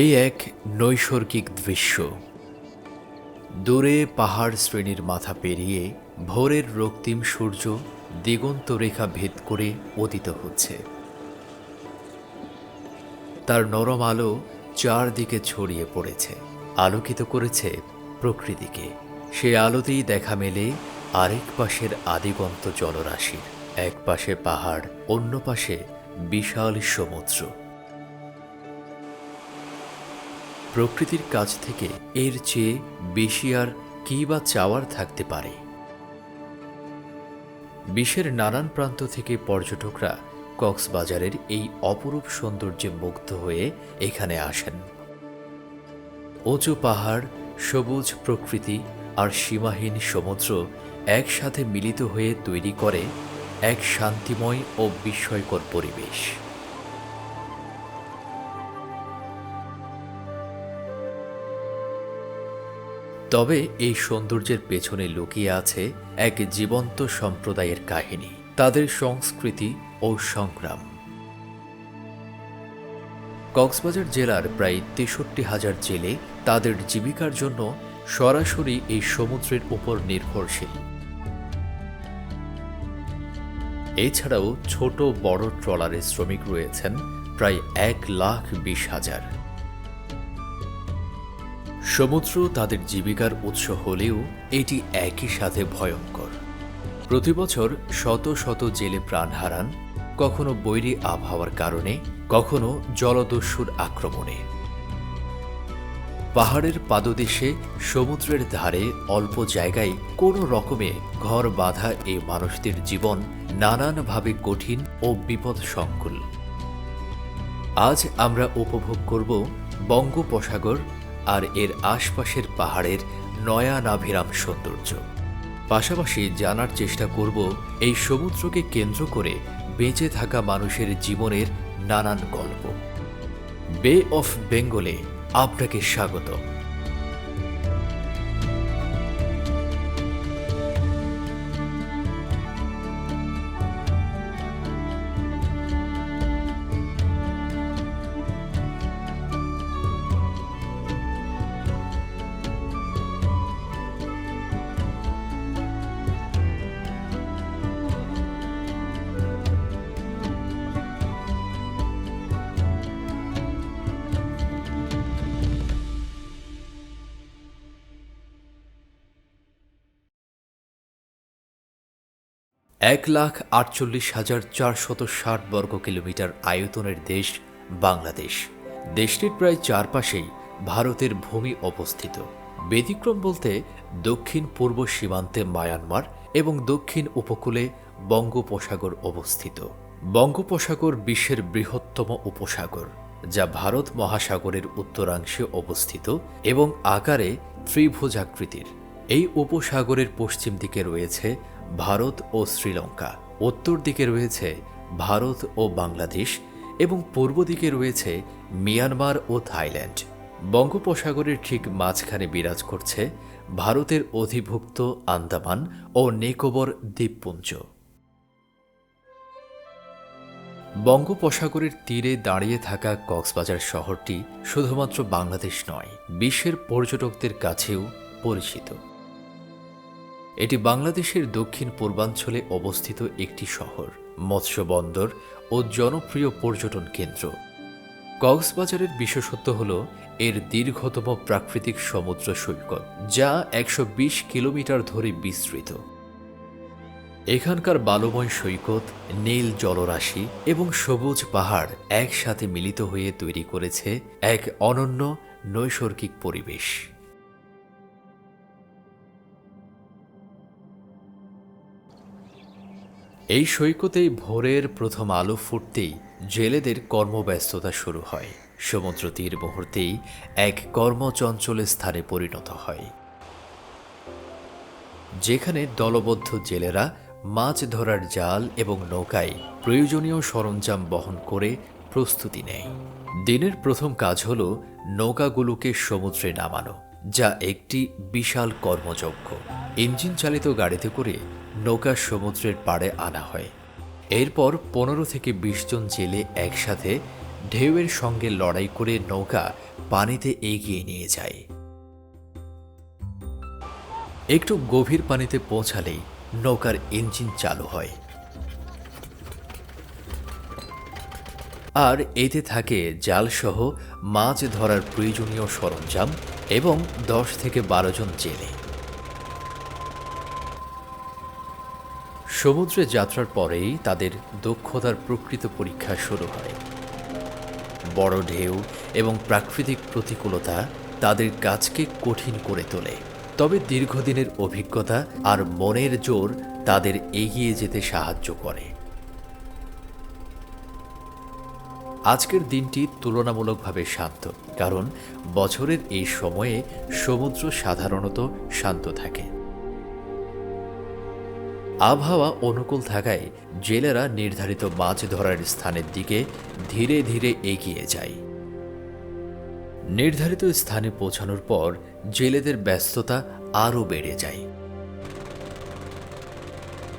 এই এক নৈসর্গিক দৃশ্য। দূরে পাহাড় শ্রেণির মাথা পেরিয়ে ভোরের রক্তিম সূর্য দিগন্ত রেখা ভেদ করে উদিত হচ্ছে। তার নরম আলো চারদিকে ছড়িয়ে পড়েছে, আলোকিত করেছে প্রকৃতিকে। সে আলোতেই দেখা মেলে আরেক পাশের আদিগন্ত জলরাশির, এক পাশে পাহাড়, অন্য পাশে বিশাল সমুদ্র। প্রকৃতির কাছ থেকে এর চেয়ে বেশি আর কী বা চাওয়ার থাকতে পারে। বিশ্বের নানান প্রান্ত থেকে পর্যটকরা কক্সবাজারের এই অপরূপ সৌন্দর্যে মুগ্ধ হয়ে এখানে আসেন। উঁচু পাহাড়, সবুজ প্রকৃতি আর সীমাহীন সমুদ্র একসাথে মিলিত হয়ে তৈরি করে এক শান্তিময় ও বিস্ময়কর পরিবেশ। তবে এই সৌন্দর্যের পেছনে লুকিয়ে আছে এক জীবন্ত সম্প্রদায়ের কাহিনী, তাদের সংস্কৃতি ও সংগ্রাম। কক্সবাজার জেলার প্রায় তেষট্টি হাজার জেলে তাদের জীবিকার জন্য সরাসরি এই সমুদ্রের উপর নির্ভরশীল। এছাড়াও ছোট বড় ট্রলারের শ্রমিক রয়েছেন প্রায় এক লাখ বিশ হাজার। সমুদ্র তাদের জীবিকার উৎস হলেও এটি একই সাথে ভয়ঙ্কর। প্রতি বছর শত শত জেলে প্রাণ হারান, কখনো বৈরী আবহাওয়ার কারণে, কখনো জলদস্যুর আক্রমণে। পাহাড়ের পাদদেশে সমুদ্রের ধারে অল্প জায়গায় কোনো রকমে ঘর বাঁধা এই মানুষদের জীবন নানানভাবে কঠিন ও বিপদসংকুল। আজ আমরা উপভোগ করব বঙ্গোপসাগর আর এর আশপাশের পাহাড়ের নয়ানাভিরাম সৌন্দর্য। পাশাপাশি জানার চেষ্টা করব এই সমুদ্রকে কেন্দ্র করে বেঁচে থাকা মানুষের জীবনের নানান গল্প। বে অফ বেঙ্গলে আপনাকে স্বাগত এক লাখ আটচল্লিশ হাজার চারশত ষাট বর্গ কিলোমিটার আয়তনের দেশ বাংলাদেশ। দেশটির প্রায় চারপাশেই ভারতের ভূমি অবস্থিত। ব্যতিক্রম বলতে দক্ষিণ পূর্ব সীমান্তে মায়ানমার এবং দক্ষিণ উপকূলে বঙ্গোপসাগর অবস্থিত। বঙ্গোপসাগর বিশ্বের বৃহত্তম উপসাগর, যা ভারত মহাসাগরের উত্তরাংশে অবস্থিত এবং আকারে ত্রিভুজাকৃতির। এই উপসাগরের পশ্চিম দিকে রয়েছে ভারত ও শ্রীলঙ্কা। উত্তর দিকে রয়েছে ভারত ও বাংলাদেশ এবং পূর্ব দিকে রয়েছে মিয়ানমার ও থাইল্যান্ড। বঙ্গোপসাগরের ঠিক মাঝখানে বিরাজ করছে ভারতের অধিভুক্ত আন্দামান ও নিকোবর দ্বীপপুঞ্জ। বঙ্গোপসাগরের তীরে দাঁড়িয়ে থাকা কক্সবাজার শহরটি শুধুমাত্র বাংলাদেশ নয়, বিশ্বের পর্যটকদের কাছেও পরিচিত। এটি বাংলাদেশের দক্ষিণ পূর্বাঞ্চলে অবস্থিত একটি শহর, মৎস্য বন্দর ও জনপ্রিয় পর্যটন কেন্দ্র। কক্সবাজারের বিশেষত্ব হল এর দীর্ঘতম প্রাকৃতিক সমুদ্র সৈকত, যা একশো বিশ কিলোমিটার ধরে বিস্তৃত। এখানকার বালুময় সৈকত, নীল জলরাশি এবং সবুজ পাহাড় একসাথে মিলিত হয়ে তৈরি করেছে এক অনন্য নৈসর্গিক পরিবেশ। এই সৈকতেই ভোরের প্রথম আলো ফুটতেই জেলেদের কর্মব্যস্ততা শুরু হয়। সমুদ্র তীর মুহূর্তেই এক কর্মচঞ্চল স্থানে পরিণত হয়। যেখানে দলবদ্ধ জেলেরা মাছ ধরার জাল এবং নৌকায় প্রয়োজনীয় সরঞ্জাম বহন করে প্রস্তুতি নেয়। দিনের প্রথম কাজ হল নৌকাগুলোকে সমুদ্রে নামানো, যা একটি বিশাল কর্মযজ্ঞ। ইঞ্জিন চালিত গাড়িতে করে নৌকা সমুদ্রের পাড়ে আনা হয়। এরপর পনেরো থেকে বিশ জন জেলে একসাথে ঢেউয়ের সঙ্গে লড়াই করে নৌকা পানিতে এগিয়ে নিয়ে যায়। একটু গভীর পানিতে পৌঁছালেই নৌকার ইঞ্জিন চালু হয়। আর এতে থাকে জালসহ মাছ ধরার প্রয়োজনীয় সরঞ্জাম এবং দশ থেকে বারো জন জেলে। সমুদ্রে যাত্রার পরেই তাদের দক্ষতার প্রকৃত পরীক্ষা শুরু হয়। বড় ঢেউ এবং প্রাকৃতিক প্রতিকূলতা তাদের কাজকে কঠিন করে তোলে। তবে দীর্ঘদিনের অভিজ্ঞতা আর মনের জোর তাদের এগিয়ে যেতে সাহায্য করে। আজকের দিনটি তুলনামূলকভাবে শান্ত, কারণ বছরের এই সময়ে সমুদ্র সাধারণত শান্ত থাকে। আবহাওয়া অনুকূল থাকায় জেলেরা নির্ধারিত মাছ ধরার স্থানের দিকে ধীরে ধীরে এগিয়ে যায়। নির্ধারিত স্থানে পৌঁছানোর পর জেলেদের ব্যস্ততা আরও বেড়ে যায়।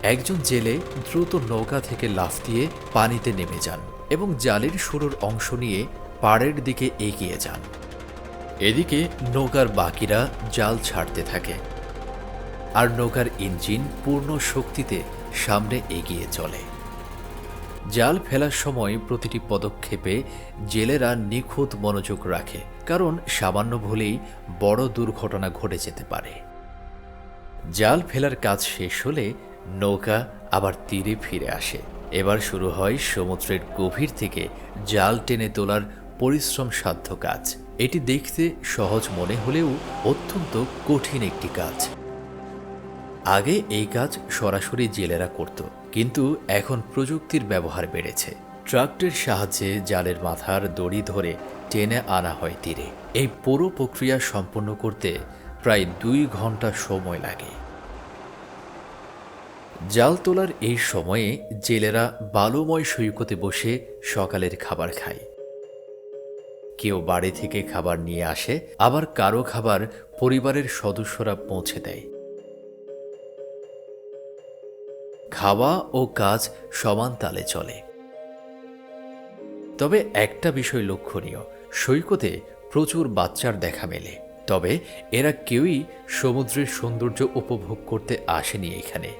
একজন জেলে দ্রুত নৌকা থেকে লাফ দিয়ে পানিতে নেমে যান এবং জালের শুরুর অংশ নিয়ে পাড়ের দিকে এগিয়ে যান। এদিকে নৌকার বাকিরা জাল ছাড়তে থাকে। আর নৌকার ইঞ্জিন পূর্ণ শক্তিতে সামনে এগিয়ে চলে। জাল ফেলার সময় প্রতিটি পদক্ষেপে জেলেরা নিখুঁত মনোযোগ রাখে, কারণ সামান্য ভুলেই বড় দুর্ঘটনা ঘটে যেতে পারে। জাল ফেলার কাজ শেষ হলে নৌকা আবার তীরে ফিরে আসে। এবার শুরু হয় সমুদ্রের গভীর থেকে জাল টেনে তোলার পরিশ্রম সাধ্য কাজ। এটি দেখতে সহজ মনে হলেও অত্যন্ত কঠিন একটি কাজ। আগে এই কাজ সরাসরি জেলেরা করত, কিন্তু এখন প্রযুক্তির ব্যবহার বেড়েছে। ট্রাক্টের সাহায্যে জালের মাথার দড়ি ধরে টেনে আনা হয় তীরে। এই পুরো প্রক্রিয়া সম্পন্ন করতে প্রায় দুই ঘণ্টা সময় লাগে। জাল তোলার এই সময়ে জেলেরা বালুময় সৈকতে বসে সকালের খাবার খায়। কেউ বাড়ি থেকে খাবার নিয়ে আসে, আবার কারও খাবার পরিবারের সদস্যরা পৌঁছে দেয়। খাওয়া ও কাজ সমান তালে চলে। তবে একটা বিষয় লক্ষণীয়, সৈকতে প্রচুর বাচ্চার দেখা মেলে। তবে এরা কেউই সমুদ্রের সৌন্দর্য উপভোগ করতে আসেনি এখানে।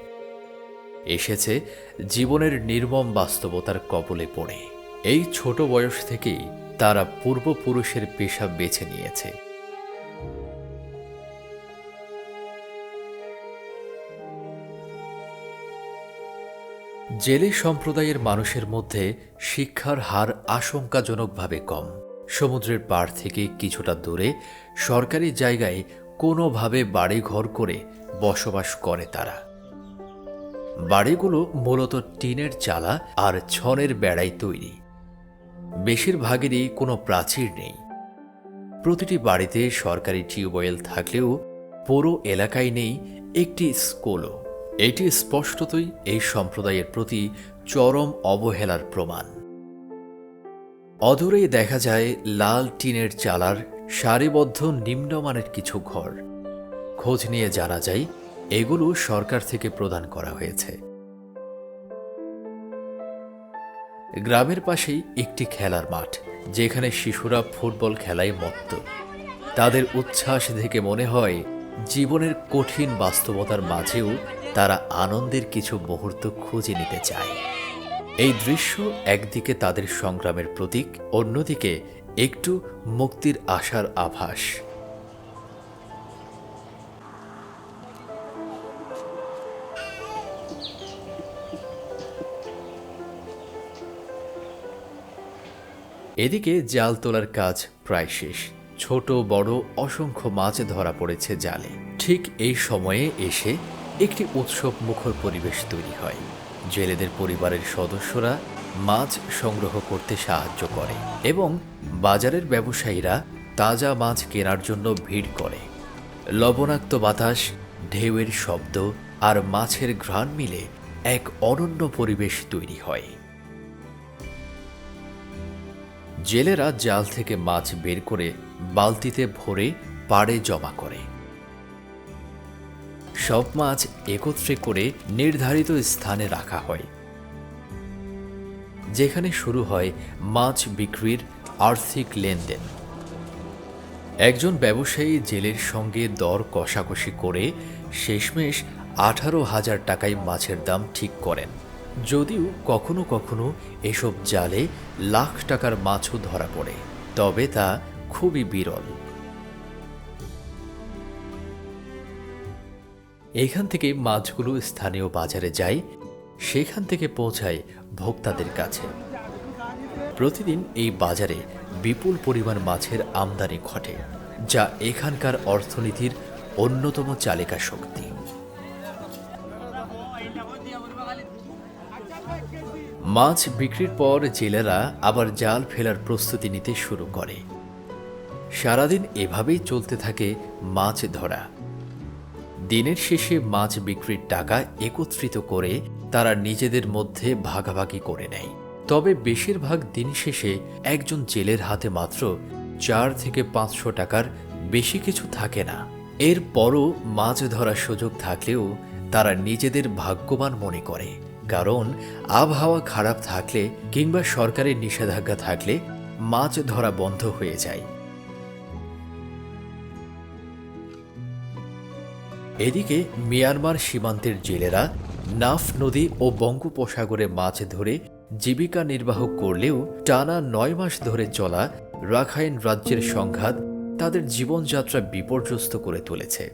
এসেছে জীবনের নির্মম বাস্তবতার কবলে পড়ে। এই ছোট বয়স থেকেই তারা পূর্বপুরুষের পেশা বেছে নিয়েছে। জেলে সম্প্রদায়ের মানুষের মধ্যে শিক্ষার হার আশঙ্কাজনকভাবে কম। সমুদ্রের পাড় থেকে কিছুটা দূরে সরকারি জায়গায় কোনোভাবে বাড়িঘর করে বসবাস করে তারা। বাড়িগুলো মূলত টিনের চালা আর ছনের বেড়াই তৈরি। বেশিরভাগেরই কোনো প্রাচীর নেই। প্রতিটি বাড়িতে সরকারি টিউবওয়েল থাকলেও পুরো এলাকায় নেই একটি স্কুলও। এটি স্পষ্টতই এই সম্প্রদায়ের প্রতি চরম অবহেলার প্রমাণ। অদূরেই দেখা যায় লাল টিনের চালার সারিবদ্ধ নিম্নমানের কিছু ঘর। খোঁজ নিয়ে জানা যায়, এগুলো সরকার থেকে প্রদান করা হয়েছে। গ্রামের পাশেই একটি খেলার মাঠ, যেখানে শিশুরা ফুটবল খেলায় মত্ত। তাদের উচ্ছ্বাস দেখে মনে হয়, জীবনের কঠিন বাস্তবতার মাঝেও তারা আনন্দের কিছু মুহূর্ত খুঁজে নিতে চায়। এই দৃশ্য একদিকে তাদের সংগ্রামের প্রতীক, অন্যদিকে একটু মুক্তির আশার আভাস। এদিকে জাল তোলার কাজ প্রায় শেষ। ছোট, বড়, অসংখ্য মাছ ধরা পড়েছে জালে। ঠিক এই সময়ে এসে একটি উৎসব মুখর পরিবেশ তৈরি হয়। জেলেদের পরিবারের সদস্যরা মাছ সংগ্রহ করতে সাহায্য করে এবং বাজারের ব্যবসায়ীরা তাজা মাছ কেনার জন্য ভিড় করে। লবণাক্ত বাতাস, ঢেউয়ের শব্দ আর মাছের ঘ্রাণ মিলে এক অনন্য পরিবেশ তৈরি হয়। জেলেরা জাল থেকে মাছ বের করে বালতিতে ভরে পাড়ে জমা করে। সব মাছ একত্রে করে নির্ধারিত স্থানে রাখা হয়। যেখানে শুরু হয় মাছ বিক্রির আর্থিক লেনদেন। একজন ব্যবসায়ী জেলের সঙ্গে দর কষাকষি করে শেষমেশ আঠারো হাজার টাকায় মাছের দাম ঠিক করেন। যদিও কখনো কখনো এসব জালে লাখ টাকার মাছও ধরা পড়ে, তবে তা খুবই বিরল। এখান থেকে মাছগুলো স্থানীয় বাজারে যায়, সেখান থেকে পৌঁছায় ভোক্তাদের কাছে। প্রতিদিন এই বাজারে বিপুল পরিমাণ মাছের আমদানি ঘটে, যা এখানকার অর্থনীতির অন্যতম চালিকা শক্তি। মাছ বিক্রির পর জেলেরা আবার জাল ফেলার প্রস্তুতি নিতে শুরু করে। সারাদিন এভাবেই চলতে থাকে মাছ ধরা। দিনের শেষে মাছ বিক্রির টাকা একত্রিত করে তারা নিজেদের মধ্যে ভাগাভাগি করে নেয়। তবে বেশিরভাগ দিন শেষে একজন জেলের হাতে মাত্র চার থেকে পাঁচশো টাকার বেশি কিছু থাকে না। এরপরও মাছ ধরার সুযোগ থাকলেও তারা নিজেদের ভাগ্যবান মনে করে। কারণ আবহাওয়া খারাপ থাকলে কিংবা সরকারের নিষেধাজ্ঞা থাকলে মাছ ধরা বন্ধ হয়ে যায়। এদিকে মিয়ানমার সীমান্তের জেলেরা নাফ নদী ও বঙ্গোপসাগরে মাছ ধরে জীবিকা নির্বাহ করলেও টানা নয় মাস ধরে চলা রাখাইন রাজ্যের সংঘাত তাদের জীবনযাত্রা বিপর্যস্ত করে তুলেছে।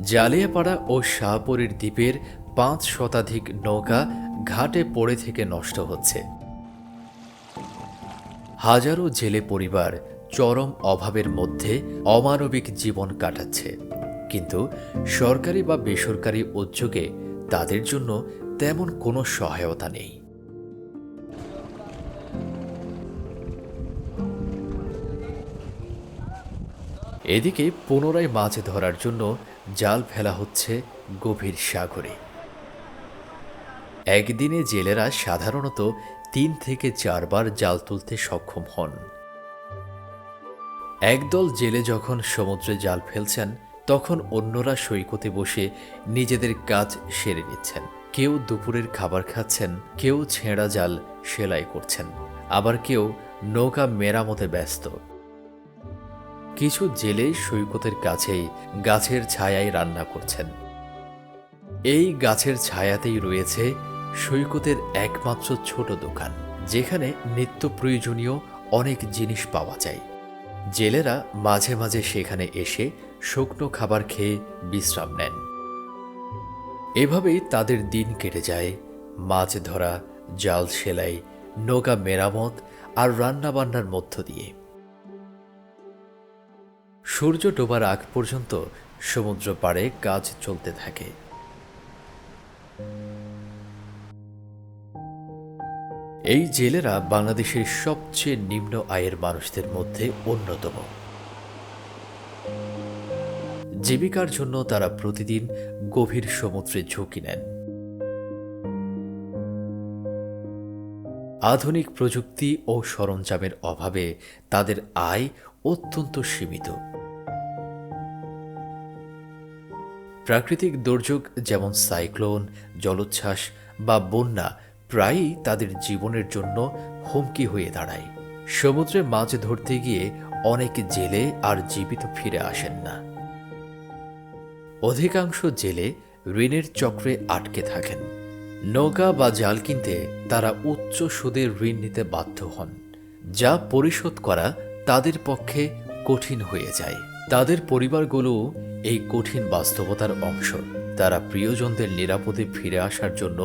জালিয়াপাড়া ও শাহপুরীর দ্বীপের পাঁচ শতাধিক নৌকা ঘাটে পড়ে থেকে নষ্ট হচ্ছে। হাজারো জেলে পরিবার চরম অভাবের মধ্যে অমানবিক জীবন কাটাচ্ছে। কিন্তু সরকারি বা বেসরকারি উদ্যোগে তাদের জন্য তেমন কোনো সহায়তা নেই। এদিকে পুনরায় মাছ ধরার জন্য জাল ফেলা হচ্ছে গভীর সাগরে। একদিনে জেলেরা সাধারণত তিন থেকে চারবার জাল তুলতে সক্ষম হন। একদল জেলে যখন সমুদ্রে জাল ফেলছেন, তখন অন্যরা সৈকতে বসে নিজেদের কাজ সেরে নিচ্ছেন। কেউ দুপুরের খাবার খাচ্ছেন, কেউ ছেঁড়া জাল সেলাই করছেন, আবার কেউ নৌকা মেরামতে ব্যস্ত। কিছু জেলে সৈকতের কাছেই গাছের ছায়ায় রান্না করছেন। এই গাছের ছায়াতেই রয়েছে সৈকতের একমাত্র ছোট দোকান, যেখানে নিত্য প্রয়োজনীয় অনেক জিনিস পাওয়া যায়। জেলেরা মাঝে মাঝে সেখানে এসে শুকনো খাবার খেয়ে বিশ্রাম নেন। এভাবেই তাদের দিন কেটে যায়। মাছ ধরা, জাল সেলাই নৌকা মেরামত আর রান্নাবান্নার মধ্য দিয়ে। সূর্য ডোবার আগ পর্যন্ত সমুদ্র পাড়ে কাজ চলতে থাকে। এই জেলেরা বাংলাদেশের সবচেয়ে নিম্ন আয়ের মানুষদের মধ্যে অন্যতম। জীবিকার জন্য তারা প্রতিদিন গভীর সমুদ্রে ঝুঁকি নেন। আধুনিক প্রযুক্তি ও সরঞ্জামের অভাবে তাদের আয় অত্যন্ত সীমিত। প্রাকৃতিক দুর্যোগ যেমন সাইক্লোন, জলোচ্ছ্বাস বা বন্যা প্রায়ই তাদের জীবনের জন্য হুমকি হয়ে দাঁড়ায়। সমুদ্রে মাছ ধরতে গিয়ে অনেক জেলে আর জীবিত ফিরে আসেন না। অধিকাংশ জেলে ঋণের চক্রে আটকে থাকেন। নৌকা বা জাল কিনতে তারা উচ্চ সুদের ঋণ নিতে বাধ্য হন, যা পরিশোধ করা তাদের পক্ষে কঠিন হয়ে যায়। তাদের পরিবারগুলো এই কঠিন বাস্তবতার অংশ। তারা প্রিয়জনদের নিরাপদে ফিরে আসার জন্য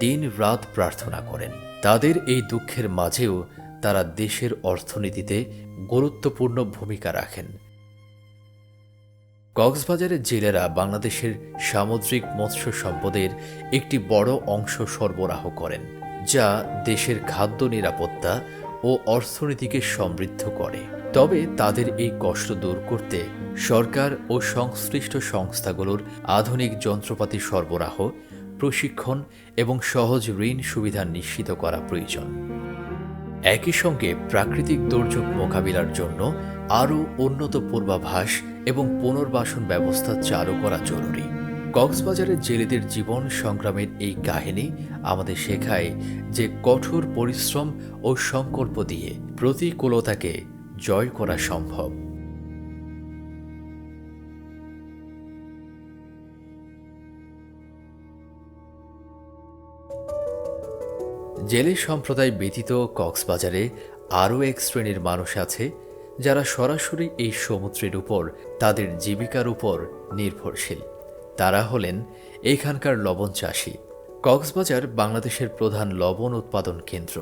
দিন রাত প্রার্থনা করেন। তাদের এই দুঃখের মাঝেও তারা দেশের অর্থনীতিতে গুরুত্বপূর্ণ ভূমিকা রাখেন। কক্সবাজারের জেলেরা বাংলাদেশের সামুদ্রিক মৎস্য সম্পদের একটি বড় অংশ সরবরাহ করেন, যা দেশের খাদ্য নিরাপত্তা ও অর্থনীতিকে সমৃদ্ধ করে। তবে তাদের এই কষ্ট দূর করতে সরকার ও সংশ্লিষ্ট সংস্থাগুলোর আধুনিক যন্ত্রপাতি সরবরাহ প্রশিক্ষণ এবং সহজ ঋণ সুবিধা নিশ্চিত করা প্রয়োজন। একই সঙ্গে প্রাকৃতিক দুর্যোগ মোকাবিলার জন্য আরও উন্নত পূর্বাভাস এবং পুনর্বাসন ব্যবস্থা চালু করা জরুরি। কক্সবাজারের জেলেদের জীবন সংগ্রামের এই কাহিনী আমাদের শেখায় যে কঠোর পরিশ্রম ও সংকল্প দিয়ে প্রতিকূলতাকে জয় করা সম্ভব। জেলে সম্প্রদায় ব্যতীত কক্সবাজারে আরও এক শ্রেণির মানুষ আছে যারা সরাসরি এই সমুদ্রের উপর তাদের জীবিকার উপর নির্ভরশীল। তারা হলেন এখানকার লবণ চাষি। কক্সবাজার বাংলাদেশের প্রধান লবণ উৎপাদন কেন্দ্র,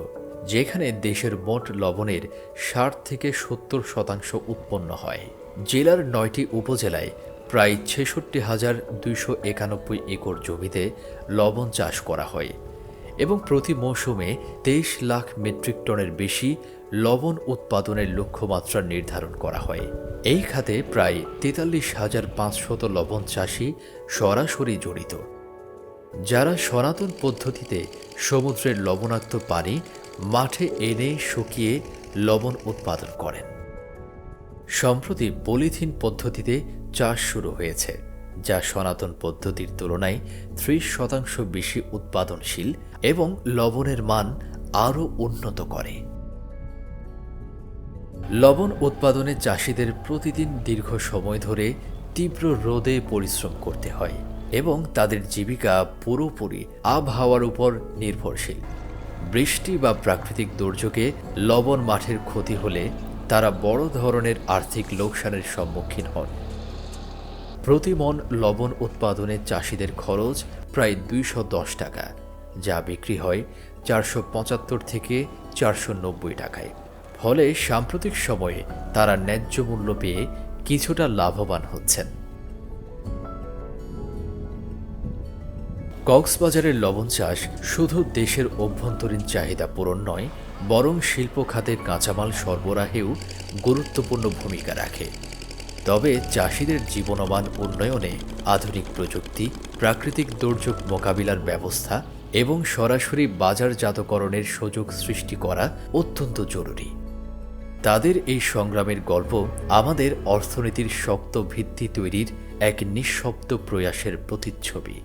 যেখানে দেশের মোট লবণের ষাট থেকে সত্তর শতাংশ উৎপন্ন হয়। জেলার নয়টি উপজেলায় প্রায় ছেষট্টি হাজার দুইশো একানব্বই একর জমিতে লবণ চাষ করা হয়। এবং প্রতি মৌসুমে তেইশ লাখ মেট্রিক টনের বেশি লবণ উৎপাদনের লক্ষ্যমাত্রা নির্ধারণ করা হয়। এই খাতে প্রায় তেতাল্লিশ হাজার পাঁচশত লবণ চাষি সরাসরি জড়িত। যারা সনাতন পদ্ধতিতে সমুদ্রের লবণাক্ত পানি মাঠে এনে শুকিয়ে লবণ উৎপাদন করেন। সম্প্রতি পলিথিন পদ্ধতিতে চাষ শুরু হয়েছে। যা সনাতন পদ্ধতির তুলনায় ত্রিশ শতাংশ বেশি উৎপাদনশীল এবং লবণের মান আরও উন্নত করে। লবণ উৎপাদনে চাষিদের প্রতিদিন দীর্ঘ সময় ধরে তীব্র রোদে পরিশ্রম করতে হয় এবং তাদের জীবিকা পুরোপুরি আবহাওয়ার উপর নির্ভরশীল। বৃষ্টি বা প্রাকৃতিক দুর্যোগে লবণ মাঠের ক্ষতি হলে তারা বড় ধরনের আর্থিক লোকসানের সম্মুখীন হন। প্রতি মন লবণ উৎপাদনে চাষিদের খরচ প্রায় দুইশো দশ টাকা, যা বিক্রি হয় চারশো পঁচাত্তর থেকে চারশো নব্বই টাকায়। ফলে সাম্প্রতিক সময়ে তারা ন্যায্য মূল্য পেয়ে কিছুটা লাভবান হচ্ছেন। কক্সবাজারের লবণ চাষ শুধু দেশের অভ্যন্তরীণ চাহিদা পূরণ নয়, বরং শিল্প খাতের কাঁচামাল সরবরাহেও গুরুত্বপূর্ণ ভূমিকা রাখে। তবে চাষিদের জীবনমান উন্নয়নে আধুনিক প্রযুক্তি, প্রাকৃতিক দুর্যোগ মোকাবিলার ব্যবস্থা এবং সরাসরি বাজারজাতকরণের সুযোগ সৃষ্টি করা অত্যন্ত জরুরি। তাদের এই সংগ্রামের গল্প আমাদের অর্থনীতির শক্ত ভিত্তি তৈরির এক নিঃশব্দ প্রয়াসের প্রতিচ্ছবি।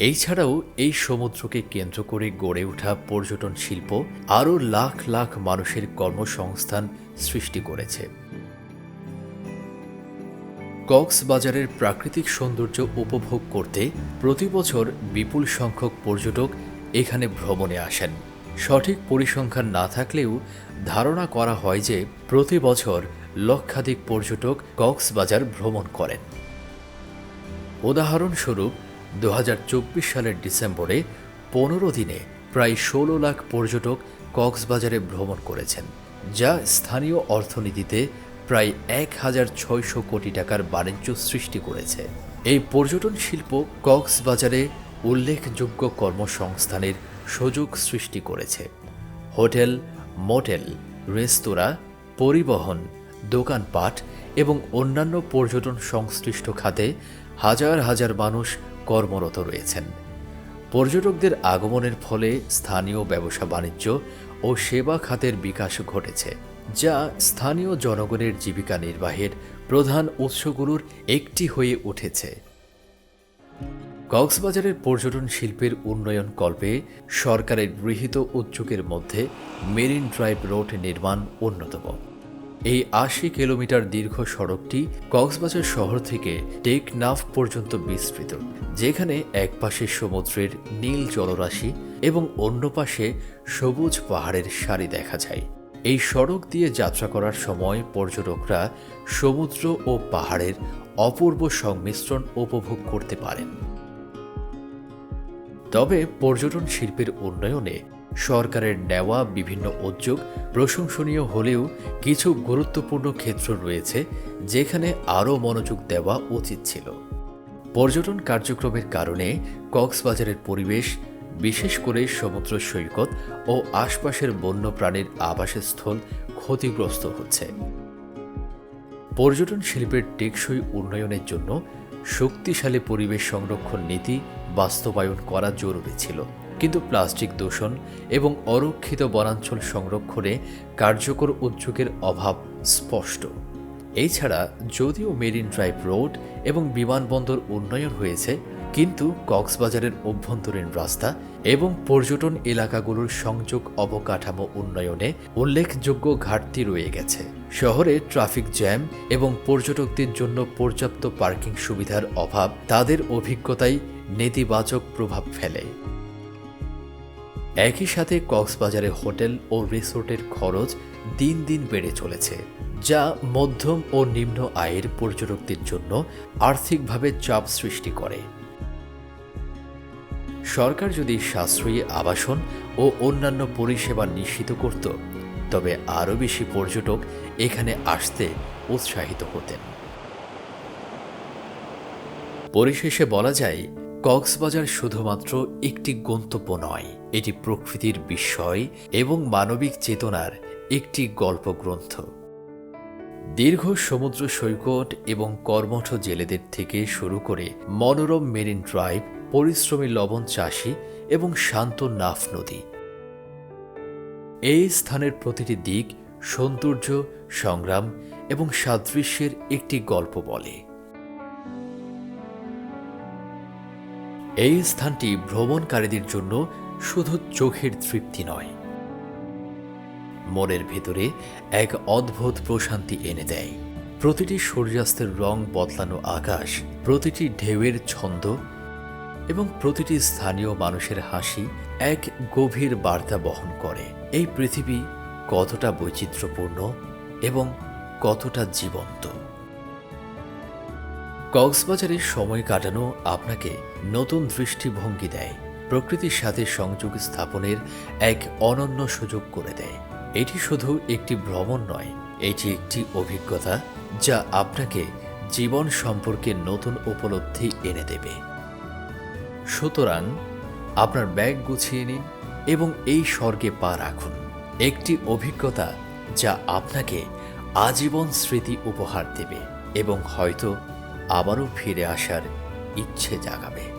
এছাড়াও এই সমুদ্রকে কেন্দ্র করে গড়ে ওঠা পর্যটন শিল্প আরও লাখ লাখ মানুষের কর্মসংস্থান সৃষ্টি করেছে। কক্সবাজারের প্রাকৃতিক সৌন্দর্য উপভোগ করতে প্রতি বছর বিপুল সংখ্যক পর্যটক এখানে ভ্রমণে আসেন। সঠিক পরিসংখ্যান না থাকলেও ধারণা করা হয় যে প্রতি বছর লক্ষাধিক পর্যটক কক্সবাজার ভ্রমণ করেন। উদাহরণস্বরূপ দু হাজার চব্বিশ সালের ডিসেম্বরে পনেরো দিনে প্রায় ষোলো লাখ পর্যটক কক্সবাজারে ভ্রমণ করেছেন, যা স্থানীয় অর্থনীতিতে প্রায় এক হাজার ছয়শো কোটি টাকার বাণিজ্য সৃষ্টি করেছে। এই পর্যটন শিল্প কক্সবাজারে উল্লেখযোগ্য কর্মসংস্থানের সুযোগ সৃষ্টি করেছে। হোটেল, মোটেল, রেস্তোরাঁ, পরিবহন, দোকানপাট এবং অন্যান্য পর্যটন সংশ্লিষ্ট খাতে হাজার হাজার মানুষ কর্মরত রয়েছেন। পর্যটকদের আগমনের ফলে স্থানীয় ব্যবসা বাণিজ্য ও সেবা খাতের বিকাশ ঘটেছে, যা স্থানীয় জনগণের জীবিকা নির্বাহের প্রধান উৎসগুলোর একটি হয়ে উঠেছে। কক্সবাজারের পর্যটন শিল্পের উন্নয়ন কল্পে সরকারের গৃহীত উদ্যোগের মধ্যে মেরিন ড্রাইভ রোড নির্মাণ অন্যতম। এই আশি কিলোমিটার দীর্ঘ সড়কটি কক্সবাজার শহর থেকে টেকনাফ পর্যন্ত বিস্তৃত, যেখানে এক পাশে সমুদ্রের নীল জলরাশি এবং অন্য পাশে সবুজ পাহাড়ের সারি দেখা যায়। এই সড়ক দিয়ে যাত্রা করার সময় পর্যটকরা সমুদ্র ও পাহাড়ের অপূর্ব সংমিশ্রণ উপভোগ করতে পারেন। তবে পর্যটন শিল্পের উন্নয়নে সরকারের নেওয়া বিভিন্ন উদ্যোগ প্রশংসনীয় হলেও কিছু গুরুত্বপূর্ণ ক্ষেত্র রয়েছে যেখানে আরও মনোযোগ দেওয়া উচিত ছিল। পর্যটন কার্যক্রমের কারণে কক্সবাজারের পরিবেশ, বিশেষ করে সমুদ্র সৈকত ও আশপাশের বন্যপ্রাণীর আবাসস্থল ক্ষতিগ্রস্ত হচ্ছে। পর্যটন শিল্পের টেকসই উন্নয়নের জন্য শক্তিশালী পরিবেশ সংরক্ষণ নীতি বাস্তবায়ন করা জরুরি ছিল। কিন্তু প্লাস্টিক দূষণ এবং অরক্ষিত বনাঞ্চল সংরক্ষণে কার্যকর উদ্যোগের অভাব স্পষ্ট। এছাড়া যদিও মেরিন ড্রাইভ রোড এবং বিমানবন্দর উন্নয়ন হয়েছে, কিন্তু কক্সবাজারের অভ্যন্তরীণ রাস্তা এবং পর্যটন এলাকাগুলোর সংযোগ অবকাঠামো উন্নয়নে উল্লেখযোগ্য ঘাটতি রয়ে গেছে। শহরে ট্রাফিক জ্যাম এবং পর্যটকদের জন্য পর্যাপ্ত পার্কিং সুবিধার অভাব তাদের অভিজ্ঞতায় নেতিবাচক প্রভাব ফেলে। একই সাথে কক্সবাজারে হোটেল ও রিসোর্টের খরচ দিন দিন বেড়ে চলেছে, যা মধ্যম ও নিম্ন আয়ের পর্যটকদের জন্য আর্থিকভাবে চাপ সৃষ্টি করে। সরকার যদি সাশ্রয়ী আবাসন ও অন্যান্য পরিষেবা নিশ্চিত করত, তবে আরও বেশি পর্যটক এখানে আসতে উৎসাহিত হতেন। পরিশেষে বলা যায় কক্সবাজার শুধুমাত্র একটি গন্তব্য নয়, এটি প্রকৃতির বিস্ময় এবং মানবিক চেতনার একটি গল্পগ্রন্থ। দীর্ঘ সমুদ্র সৈকত এবং কর্মঠ জেলেদের থেকে শুরু করে মনোরম মেরিন ড্রাইভ, পরিশ্রমী লবণ চাষি এবং শান্ত নাফ নদী। এই স্থানের প্রতিটি দিক সৌন্দর্য, সংগ্রাম এবং সাদৃশ্যের একটি গল্প বলে। এই স্থানটি ভ্রমণকারীদের জন্য শুধু চোখের তৃপ্তি নয়। মনের ভেতরে এক অদ্ভুত প্রশান্তি এনে দেয়। প্রতিটি সূর্যাস্তের রং বদলানো আকাশ, প্রতিটি ঢেউয়ের ছন্দ এবং প্রতিটি স্থানীয় মানুষের হাসি এক গভীর বার্তা বহন করে। এই পৃথিবী কতটা বৈচিত্র্যপূর্ণ এবং কতটা জীবন্ত। কক্সবাজারে সময় কাটানো আপনাকে নতুন দৃষ্টিভঙ্গি দেয়। প্রকৃতির সাথে সংযোগ স্থাপনের এক অনন্য সুযোগ করে দেয়। এটি শুধু একটি ভ্রমণ নয়, এটি একটি অভিজ্ঞতা যা আপনাকে জীবন সম্পর্কে নতুন উপলব্ধি এনে দেবে। সুতরাং আপনার ব্যাগ গুছিয়ে নিন এবং এই স্বর্গে পা রাখুন। একটি অভিজ্ঞতা যা আপনাকে আজীবন স্মৃতি উপহার দেবে এবং হয়তো আবারও ফিরে আসার ইচ্ছে জাগাবে।